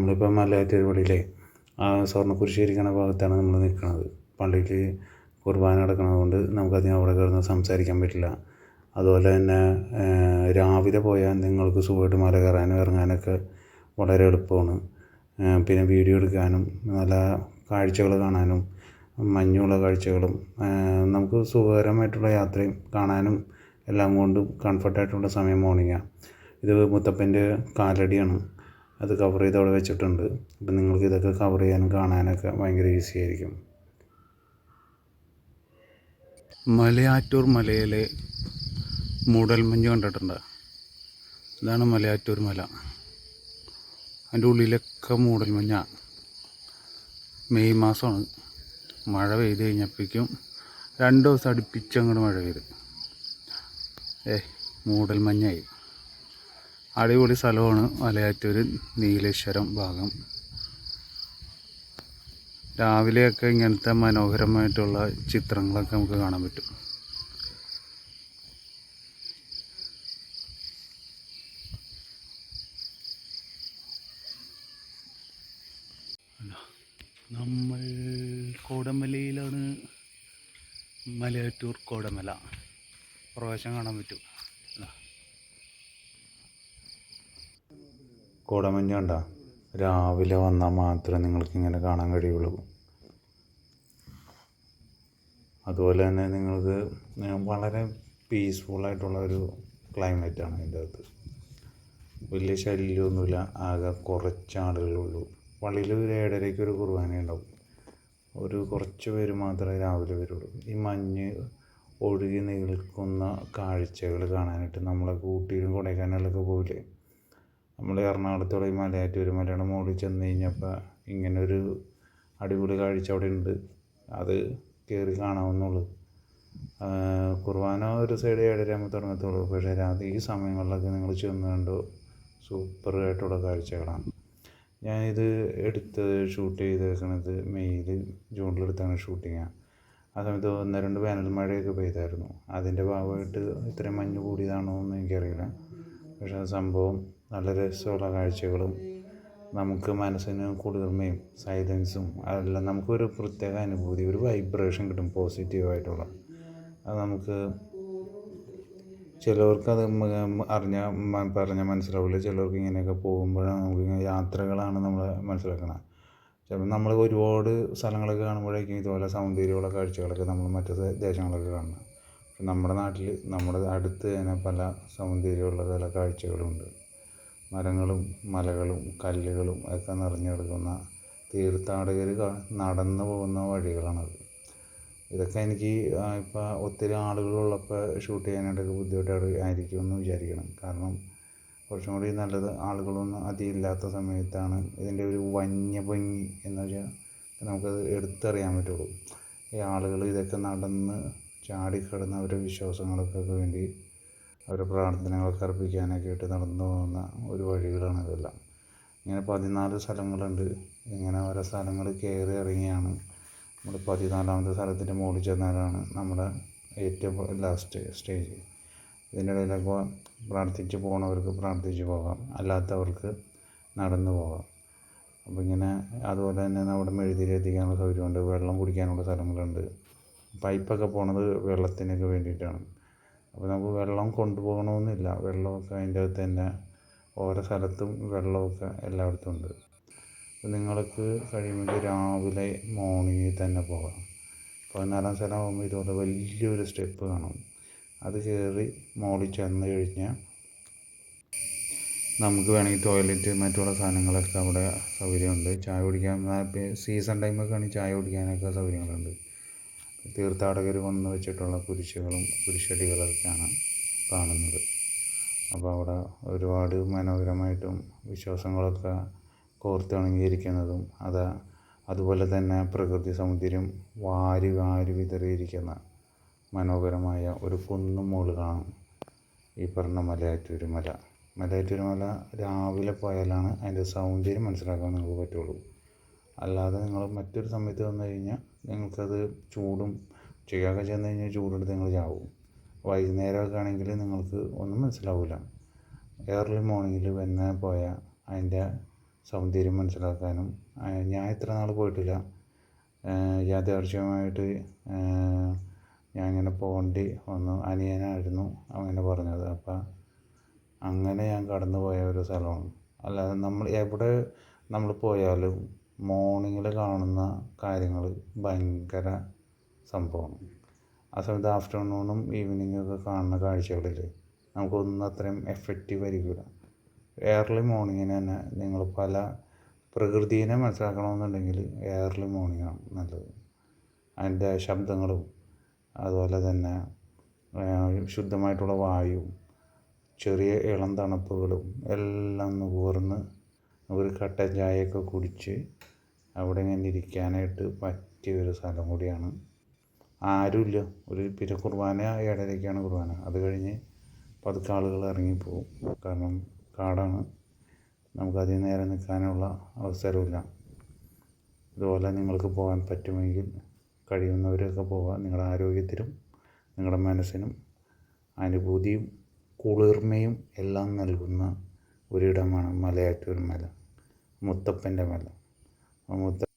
നമ്മളിപ്പോൾ മലയാറ്റൂർ പള്ളിയിലെ ആ സ്വർണക്കുരിശ് കുരിശ്ശേരിക്കണ ഭാഗത്താണ് നമ്മൾ നിൽക്കുന്നത്. പള്ളിയിൽ കുർബാന നടക്കുന്നത് കൊണ്ട് നമുക്കധികം അവിടെ കിടന്ന് സംസാരിക്കാൻ പറ്റില്ല. അതുപോലെ തന്നെ രാവിലെ പോയാൽ നിങ്ങൾക്ക് സുഖമായിട്ട് മല കയറാനും ഇറങ്ങാനൊക്കെ വളരെ എളുപ്പമാണ്. പിന്നെ വീഡിയോ എടുക്കാനും നല്ല കാഴ്ചകൾ കാണാനും മഞ്ഞുള്ള കാഴ്ചകളും നമുക്ക് സുഖകരമായിട്ടുള്ള യാത്രയും കാണാനും എല്ലാം കൊണ്ടും കംഫർട്ടായിട്ടുള്ള സമയം മോർണിംഗാണ് ഇത് മുത്തപ്പന്റെ കാലടിയാണ്. അത് കവർ ചെയ്ത് അവിടെ വെച്ചിട്ടുണ്ട്. അപ്പം നിങ്ങൾക്ക് ഇതൊക്കെ കവർ ചെയ്യാനും കാണാനൊക്കെ ഭയങ്കര ഈസി ആയിരിക്കും. മലയാറ്റൂർ മലയിലെ മൂടൽമഞ്ഞ് കണ്ടിട്ടുണ്ട്. ഇതാണ് മലയാറ്റൂർ മല. അതിന്റെ ഉള്ളിലൊക്കെ മൂടൽമഞ്ഞാണ് മെയ് മാസമാണ്. മഴ പെയ്ത് കഴിഞ്ഞപ്പോഴേക്കും രണ്ട് ദിവസം അടുപ്പിച്ച് അങ്ങോട്ട് മഴ പെയ്ത്. ഏ മൂടൽമഞ്ഞായി. അടിപൊളി സ്ഥലമാണ് മലയാറ്റൂർ നീലേശ്വരം ഭാഗം. രാവിലെയൊക്കെ ഇങ്ങനത്തെ മനോഹരമായിട്ടുള്ള ചിത്രങ്ങളൊക്കെ നമുക്ക് കാണാൻ പറ്റും. നമ്മൾ കോടമലയിലാണ് മലയാറ്റൂർ കോടമല. പ്രവേശം കാണാൻ പറ്റും. കോടമഞ്ഞ് കണ്ട രാവിലെ വന്നാൽ മാത്രമേ നിങ്ങൾക്ക് ഇങ്ങനെ കാണാൻ കഴിയുള്ളൂ. അതുപോലെ തന്നെ നിങ്ങൾക്ക് വളരെ പീസ്ഫുള്ളായിട്ടുള്ള ഒരു ക്ലൈമറ്റാണ് ഇതിന്റെ അകത്ത്. വലിയ ശല്യമൊന്നുമില്ല ആകെ കുറച്ച് ആളുകളേ ഉള്ളൂ. പള്ളിയിൽ ഒരു ഏഴരയ്ക്ക് ഒരു കുർബാന ഉണ്ടാവും. ഒരു കുറച്ച് പേര് മാത്രമേ രാവിലെ വരുള്ളൂ. ഈ മഞ്ഞ് ഒഴുകി നിൽക്കുന്ന കാഴ്ചകൾ കാണാനായിട്ട് നമ്മളെ ഊട്ടിയിലും കൊടൈക്കനാലിലൊക്കെ പോവില്ലേ? നമ്മൾ എറണാകുളത്തോടെ ഈ മലയാറ്റൂർ മലയുടെ മുകളിൽ ചെന്ന് കഴിഞ്ഞപ്പോൾ ഇങ്ങനെ ഒരു അടിപൊളി കാഴ്ച അവിടെ ഉണ്ട് അത് കയറി കാണാവുന്നുള്ളൂ. കുർബാന ഒരു സൈഡ് ഏഴര ആകുമ്പോൾ തുടങ്ങത്തുള്ളൂ. പക്ഷേ രാത്രി ഈ സമയങ്ങളിലൊക്കെ നിങ്ങൾ ചെന്ന് കണ്ടു സൂപ്പറായിട്ടുള്ള കാഴ്ചകളാണ്. ഞാനിത് എടുത്ത് ഷൂട്ട് ചെയ്തേക്കണത് മെയ്യിൽ ജൂണിലെടുത്താണ് ഷൂട്ടിങ് ആ. സമയത്ത് ഒന്ന് രണ്ട് വേനൽ മഴയൊക്കെ പെയ്തായിരുന്നു. അതിന്റെ ഭാഗമായിട്ട് ഇത്രയും മഞ്ഞ് കൂടിയതാണോ എന്ന് എനിക്കറിയില്ല. പക്ഷേ ആ സംഭവം നല്ല രസമുള്ള കാഴ്ചകളും നമുക്ക് മനസ്സിന് കുളിർമയും സൈലൻസും അതെല്ലാം നമുക്കൊരു പ്രത്യേക അനുഭൂതി ഒരു വൈബ്രേഷൻ കിട്ടും പോസിറ്റീവായിട്ടുള്ള അത് നമുക്ക് ചിലവർക്കത് അറിഞ്ഞാൽ പറഞ്ഞാൽ മനസ്സിലാവില്ല. ചിലർക്ക് ഇങ്ങനെയൊക്കെ പോകുമ്പോഴാണ് നമുക്ക് ഇങ്ങനെ യാത്രകളാണ് നമ്മൾ മനസ്സിലാക്കുന്നത് ചിലപ്പോൾ നമ്മൾ ഒരുപാട് സ്ഥലങ്ങളൊക്കെ കാണുമ്പോഴേക്കും ഇതുപോലെ സൗന്ദര്യമുള്ള കാഴ്ചകളൊക്കെ നമ്മൾ മറ്റു ദേശങ്ങളൊക്കെ കാണുന്നത്. നമ്മുടെ നാട്ടിൽ നമ്മുടെ അടുത്ത് തന്നെ പല സൗന്ദര്യമുള്ള പല കാഴ്ചകളുമുണ്ട് മരങ്ങളും മലകളും കല്ലുകളും ഒക്കെ നിറഞ്ഞു കിടക്കുന്ന തീർത്ഥാടകർ നടന്നു പോകുന്ന വഴികളാണത്. ഇതൊക്കെ എനിക്ക് ഇപ്പോൾ ഒത്തിരി ആളുകളുള്ളപ്പോൾ ഷൂട്ട് ചെയ്യാനായിട്ടൊക്കെ ബുദ്ധിമുട്ടായിട്ട് ആയിരിക്കുമെന്ന് വിചാരിക്കണം. കാരണം കുറച്ചും കൂടി നല്ലത് ആളുകളൊന്നും അധികം ഇല്ലാത്ത സമയത്താണ് ഇതിന്റെ ഒരു വന്യ ഭംഗി എന്ന് വെച്ചാൽ നമുക്കത് എടുത്തറിയാൻ പറ്റുള്ളൂ. ഈ ആളുകൾ ഇതൊക്കെ നടന്ന് ചാടിക്കിടന്ന് അവരുടെ വിശ്വാസങ്ങൾക്കൊക്കെ വേണ്ടി അവരുടെ പ്രാർത്ഥനകളൊക്കെ അർപ്പിക്കാനൊക്കെ ആയിട്ട് നടന്നു പോകുന്ന ഒരു വഴികളാണ് ഇതെല്ലാം. ഇങ്ങനെ പതിനാല് സ്ഥലങ്ങളുണ്ട്. ഇങ്ങനെ ഓരോ സ്ഥലങ്ങൾ കയറി ഇറങ്ങിയാണ്. നമ്മൾ പതിനാലാമത്തെ സ്ഥലത്തിന്റെ മുകളിൽ ചെന്നാലാണ് നമ്മുടെ ഏറ്റവും ലാസ്റ്റ് സ്റ്റേജ് ഇതിന്റെ ഇടയിലൊക്കെ പ്രാർത്ഥിച്ച് പോകണവർക്ക് പ്രാർത്ഥിച്ച് പോകാം. അല്ലാത്തവർക്ക് നടന്നു പോകാം. അപ്പോൾ ഇങ്ങനെ അതുപോലെ തന്നെ നമ്മുടെ മെഴുതിരി എത്തിക്കാനുള്ള സൗകര്യമുണ്ട് വെള്ളം കുടിക്കാനുള്ള സ്ഥലങ്ങളുണ്ട്. പൈപ്പൊക്കെ പോണത് വെള്ളത്തിനൊക്കെ വേണ്ടിയിട്ടാണ്. അപ്പോൾ നമുക്ക് വെള്ളം കൊണ്ടുപോകണമെന്നില്ല. വെള്ളമൊക്കെ അതിന്റെ അകത്ത് തന്നെ ഓരോ സ്ഥലത്തും വെള്ളമൊക്കെ എല്ലായിടത്തും ഉണ്ട്. അപ്പോൾ നിങ്ങൾക്ക് കഴിയുമെങ്കിൽ രാവിലെ മോർണിംഗിൽ തന്നെ പോകാം. പതിനാലാം സ്ഥലം ആകുമ്പോൾ ഇതുപോലെ വലിയൊരു സ്റ്റെപ്പ് കാണും. അത് കയറി മോളിൽ ചെന്ന് കഴിഞ്ഞാൽ നമുക്ക് വേണമെങ്കിൽ ടോയ്ലറ്റ് മറ്റുള്ള സാധനങ്ങളൊക്കെ അവിടെ സൗകര്യമുണ്ട്. ചായ കുടിക്കാൻ സീസൺ ടൈമൊക്കെ ആണെങ്കിൽ ചായ കുടിക്കാനൊക്കെ സൗകര്യങ്ങളുണ്ട്. തീർത്ഥാടകർ വന്ന് വെച്ചിട്ടുള്ള കുരിശുകളും കുരിശടികളൊക്കെയാണ് കാണുന്നത്. അപ്പോൾ അവിടെ ഒരുപാട് മനോഹരമായിട്ടും വിശ്വാസങ്ങളൊക്കെ കോർത്തിണങ്ങിയിരിക്കുന്നതും അത് അതുപോലെ തന്നെ പ്രകൃതി സൗന്ദര്യം വാരി വാരി വിതറിയിരിക്കുന്ന മനോഹരമായ ഒരു കുന്നും മുകളിൽ കാണാം. ഈ പറഞ്ഞ മലയാറ്റൂർ മല. മലയാറ്റൂർ മല രാവിലെ പോയാലാണ് അതിന്റെ സൗന്ദര്യം മനസ്സിലാക്കാൻ നിങ്ങൾക്ക് പറ്റുള്ളൂ. അല്ലാതെ നിങ്ങൾ മറ്റൊരു സമയത്ത് വന്നു കഴിഞ്ഞാൽ നിങ്ങൾക്കത് ചൂടും ഉച്ചയ്ക്കൊക്കെ ചെന്ന് കഴിഞ്ഞാൽ ചൂടെടുത്ത് നിങ്ങൾ ചാവും. വൈകുന്നേരമൊക്കെ ആണെങ്കിൽ നിങ്ങൾക്ക് ഒന്നും മനസ്സിലാവില്ല ഏർലി മോർണിംഗിൽ വന്നെ പോയാൽ അതിന്റെ സൗന്ദര്യം മനസ്സിലാക്കാനും ഞാൻ ഇത്ര നാൾ പോയിട്ടില്ല. യാഥാർത്ഥ്യമായിട്ട് ഞാൻ ഇങ്ങനെ പോകേണ്ടി വന്നു. അനിയനായിരുന്നു അങ്ങനെ പറഞ്ഞത്. അപ്പം അങ്ങനെ ഞാൻ കടന്നു പോയ ഒരു സ്ഥലമാണ്. അല്ലാതെ നമ്മൾ എവിടെ നമ്മൾ പോയാലും മോർണിംഗിൽ കാണുന്ന കാര്യങ്ങൾ ഭയങ്കര സംഭവമാണ്. ആ സമയത്ത് ആഫ്റ്റർനൂണും ഈവനിങ്ങും ഒക്കെ കാണുന്ന കാഴ്ചകളിൽ നമുക്കൊന്നും അത്രയും എഫക്റ്റീവ് ആയിരിക്കില്ല ഏർലി മോർണിംഗിന് തന്നെ നിങ്ങൾ പല പ്രകൃതിയെ മനസ്സിലാക്കണമെന്നുണ്ടെങ്കിൽ ഏർലി ആണ് നല്ലത്. അതിന്റെ ശബ്ദങ്ങളും അതുപോലെ തന്നെ ശുദ്ധമായിട്ടുള്ള വായു ചെറിയ ഇളം തണുപ്പുകളും എല്ലാം ഒന്ന് കൂർന്ന് ഒരു കട്ടൻ ചായയൊക്കെ കുടിച്ച് അവിടെ ഇങ്ങനെ ഇരിക്കാനായിട്ട് പറ്റിയ ഒരു സ്ഥലം കൂടിയാണ്. ആരുമില്ല. ഒരു പിന്നെ കുർബാന ഏഴരയ്ക്കാണ് കുർബാന. അത് കഴിഞ്ഞ് പതുക്കെ ആളുകൾ ഇറങ്ങിപ്പോവും. കാരണം കാടാണ്. നമുക്ക് അധികം നേരം നിൽക്കാനുള്ള അവസരമില്ല. ഇതുപോലെ നിങ്ങൾക്ക് പോകാൻ പറ്റുമെങ്കിൽ കഴിയുന്നവരൊക്കെ പോവുക. നിങ്ങളുടെ ആരോഗ്യത്തിനും നിങ്ങളുടെ മനസ്സിനും അനുഭൂതിയും കുളിർമയും എല്ലാം നൽകുന്ന ഒരിടമാണ് മലയാറ്റൂർ മല. മുത്തപ്പന്റെ മല. Вот